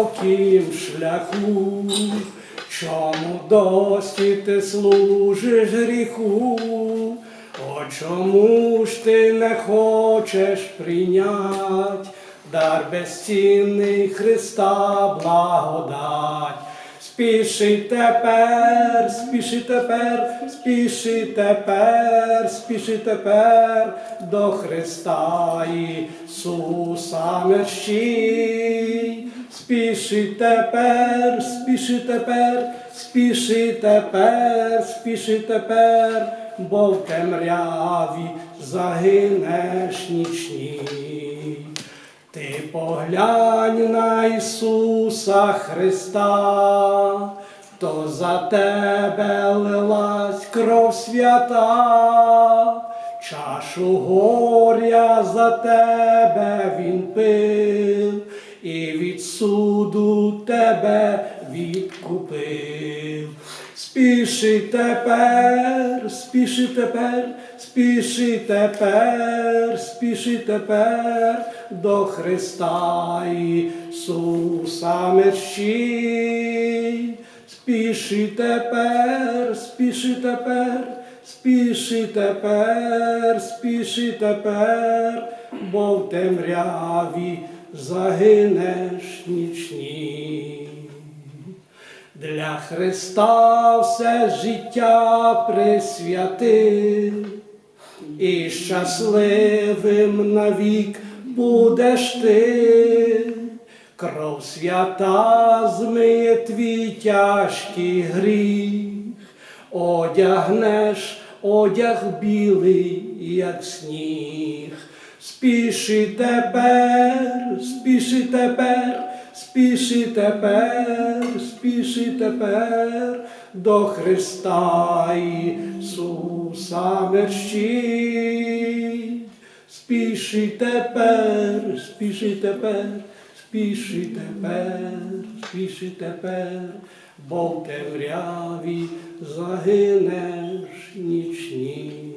широкім шляху, чому досі ти служиш гріху? О, чому ж ти не хочеш прийнять дар безцінний Христа благодать? Спіши тепер, спіши тепер, спіши тепер, спіши тепер до Христа Ісуса мерщій. Спіши тепер, спіши тепер, спіши тепер, спіши тепер, бо в темряві загинеш нічній. Ти поглянь на Ісуса Христа, то за тебе лилась кров свята, чашу горя за тебе він пив, і від суду тебе відкупив. Спіши тепер, спіши тепер, спіши тепер, спіши тепер до Христа Ісуса мерщій. Спіши тепер, спіши тепер, спіши тепер, спіши тепер, бо в темряві загинеш нічній. Для Христа все життя присвятив, і щасливим навік будеш ти. Кров свята змиє твій тяжкий гріх, одягнеш одяг білий, як сніг. Спіши тепер, спіши тепер, спіши тепер, спіши тепер до Христа Ісуса мерщій. Спіши тепер, спіши тепер, спіши тепер, спіши тепер, бо в темряві загинеш нічній.